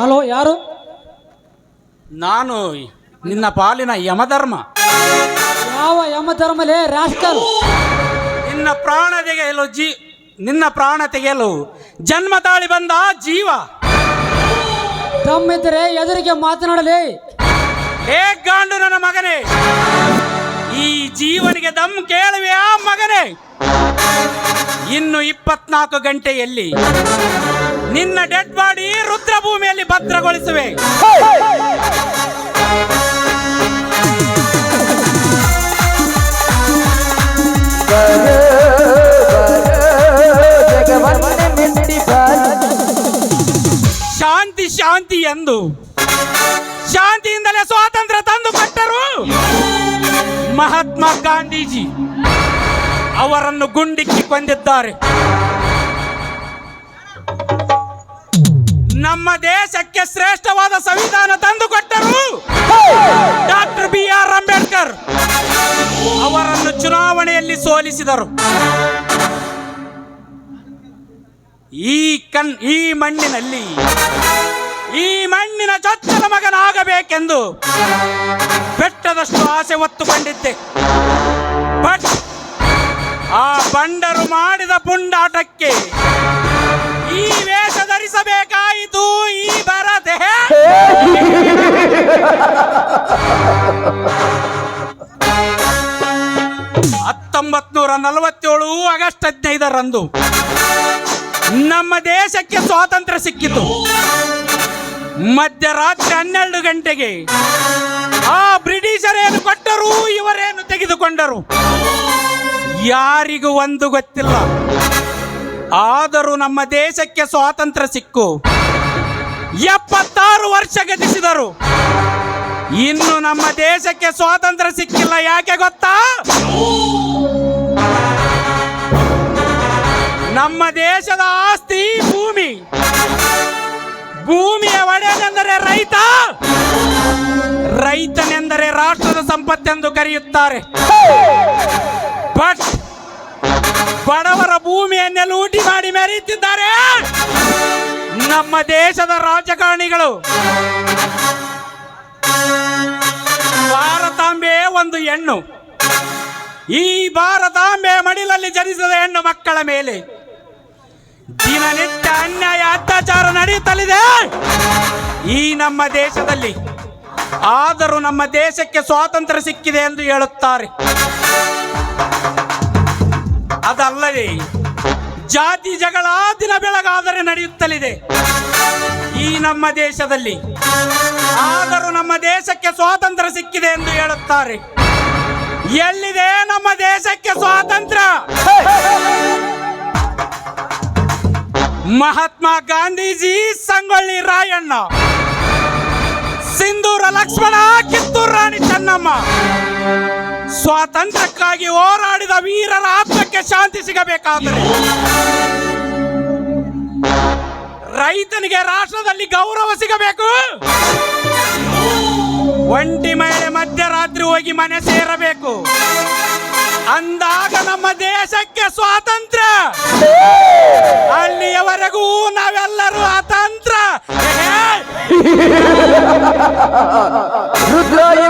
Hello ಯಾರು? ನಾನು ನಿನ್ನ ಪಾಲಿನ ಯಮಧರ್ಮ. ಯಾವ ಯಮಧರ್ಮಲೇ? ರಾಸ್ಕಲ್ ನಿನ್ನ ಪ್ರಾಣ ತೆಗೆಯಲು ಜೀ ನಿನ್ನ ಪ್ರಾಣ ತೆಗೆಯಲು ಜನ್ಮ ತಾಳಿ ಬಂದ ಜೀವ. ತಮ್ಮಿದ್ದರೆ ಎದುರಿಗೆ ಮಾತನಾಡಲಿ. ಹೇ ಗಾಂಡು ನನ್ನ ಮಗನೇ ಈ ಜೀವನಿಗೆ ದಮ್ ಕೇಳುವೆ ಆ ಮಗನೇ. ಇನ್ನು ಇಪ್ಪತ್ನಾಲ್ಕು ಗಂಟೆಯಲ್ಲಿ ನಿನ್ನ ಡೆಡ್ ಬಾಡಿ ರುದ್ರಭೂಮಿಯಲ್ಲಿ ಭದ್ರಗೊಳಿಸುವೆ. ಶಾಂತಿ ಶಾಂತಿ ಎಂದು. ಶಾಂತಿಯಿಂದಲೇ ಸ್ವಾತಂತ್ರ್ಯ ತಂದು ಕೊಟ್ಟರು ಮಹಾತ್ಮ ಗಾಂಧೀಜಿ. ಅವರನ್ನು ಗುಂಡಿಕ್ಕಿ ಕೊಂದಿದ್ದಾರೆ. ನಮ್ಮ ದೇಶಕ್ಕೆ ಶ್ರೇಷ್ಠವಾದ ಸಂವಿಧಾನ ತಂದು ಕೊಟ್ಟರು ಡಾಕ್ಟರ್ ಬಿ ಆರ್ ಅಂಬೇಡ್ಕರ್ ಅವರನ್ನು ಚುನಾವಣೆಯಲ್ಲಿ ಸೋಲಿಸಿದರು. ಈ ಕನ್ ಈ ಮಣ್ಣಿನಲ್ಲಿ, ಈ ಮಣ್ಣಿನ ಚೊಚ್ಚಲ ಮಗನಾಗಬೇಕೆಂದು ಬೆಟ್ಟದಷ್ಟು ಆಸೆ ಹೊತ್ತುಕೊಂಡಿದ್ದೆ. ಬಟ್ ಆ ಬಂಡರು ಮಾಡಿದ ಪುಂಡಾಟಕ್ಕೆ ಈ ವೇಷ ಈ ಬರದೆ. ಹತ್ತೊಂಬತ್ ನೂರ ನಲವತ್ತೇಳು ಆಗಸ್ಟ್ ಹದಿನೈದರಂದು ನಮ್ಮ ದೇಶಕ್ಕೆ ಸ್ವಾತಂತ್ರ್ಯ ಸಿಕ್ಕಿತು. ಮಧ್ಯರಾತ್ರಿ ಹನ್ನೆರಡು ಗಂಟೆಗೆ ಆ ಬ್ರಿಟಿಷರೇನು ಕೊಟ್ಟರು, ಇವರೇನು ತೆಗೆದುಕೊಂಡರು? ಯಾರಿಗೂ ಒಂದು ಗೊತ್ತಿಲ್ಲ. ಆದರೂ ನಮ್ಮ ದೇಶಕ್ಕೆ ಸ್ವಾತಂತ್ರ್ಯ ಸಿಕ್ಕು. ಎಪ್ಪತ್ತಾರು ವರ್ಷ ಗತಿಸಿದರು. ಇನ್ನು ನಮ್ಮ ದೇಶಕ್ಕೆ ಸ್ವಾತಂತ್ರ್ಯ ಸಿಕ್ಕಿಲ್ಲ, ಯಾಕೆ ಗೊತ್ತಾ? ನಮ್ಮ ದೇಶದ ಆಸ್ತಿ ಭೂಮಿ. ಭೂಮಿಯ ಒಡೆಯನೆಂದರೆ ರೈತ. ರೈತನೆಂದರೆ ರಾಷ್ಟ್ರದ ಸಂಪತ್ತೆಂದು ಕರೆಯುತ್ತಾರೆ. ಬಟ್ ಬಡವರ ಭೂಮಿಯನ್ನೇ ಲೂಟಿ ಮಾಡಿ ಮೆರೆಯುತ್ತಿದ್ದಾರೆ. ನಮ್ಮ ದೇಶದ ರಾಜಕಾರಣಿಗಳು. ಭಾರತಾಂಬೆ ಒಂದು ಹೆಣ್ಣು. ಈ ಭಾರತಾಂಬೆ ಮಡಿಲಲ್ಲಿ ಜನಿಸಿದ ಹೆಣ್ಣು ಮಕ್ಕಳ ಮೇಲೆ ದಿನನಿತ್ಯ ಅನ್ಯಾಯ, ಅತ್ಯಾಚಾರ ನಡೆಯುತ್ತಲಿದೆ. ಈ ನಮ್ಮ ದೇಶದಲ್ಲಿ ಆದರೂ ನಮ್ಮ ದೇಶಕ್ಕೆ ಸ್ವಾತಂತ್ರ್ಯ ಸಿಕ್ಕಿದೆ ಎಂದು ಹೇಳುತ್ತಾರೆ. ಅದಲ್ಲದೆ ಜಾತಿ ಜಗಳ ದಿನ ಬೆಳಗಾದರೆ ನಡೆಯುತ್ತಲಿದೆ. ಈ ನಮ್ಮ ದೇಶದಲ್ಲಿ ಆದರೂ ನಮ್ಮ ದೇಶಕ್ಕೆ ಸ್ವಾತಂತ್ರ್ಯ ಸಿಕ್ಕಿದೆ ಎಂದು ಹೇಳುತ್ತಾರೆ. ಎಲ್ಲಿದೆ ನಮ್ಮ ದೇಶಕ್ಕೆ ಸ್ವಾತಂತ್ರ್ಯ? ಮಹಾತ್ಮ ಗಾಂಧೀಜಿ, ಸಂಗೊಳ್ಳಿ ರಾಯಣ್ಣ, ಸಿಂಧೂರ ಲಕ್ಷ್ಮಣ, ಕಿತ್ತೂರು ರಾಣಿ ಚೆನ್ನಮ್ಮ. ಸ್ವಾತಂತ್ರ್ಯಕ್ಕಾಗಿ ಹೋರಾಡಿದ ವೀರರ ಆತ್ಮಕ್ಕೆ ಶಾಂತಿ ಸಿಗಬೇಕಾದರೆ ರೈತನಿಗೆ ರಾಷ್ಟ್ರದಲ್ಲಿ ಗೌರವ ಸಿಗಬೇಕು. ಒಂಟಿ ಮಹಿಳೆ ಮಧ್ಯರಾತ್ರಿ ಹೋಗಿ ಮನೆ ಸೇರಬೇಕು. ಅಂದಾಗ ನಮ್ಮ ದೇಶಕ್ಕೆ ಸ್ವಾತಂತ್ರ್ಯ. ಅಲ್ಲಿಯವರೆಗೂ ನಾವೆಲ್ಲರೂ ಅತಂತ್ರ.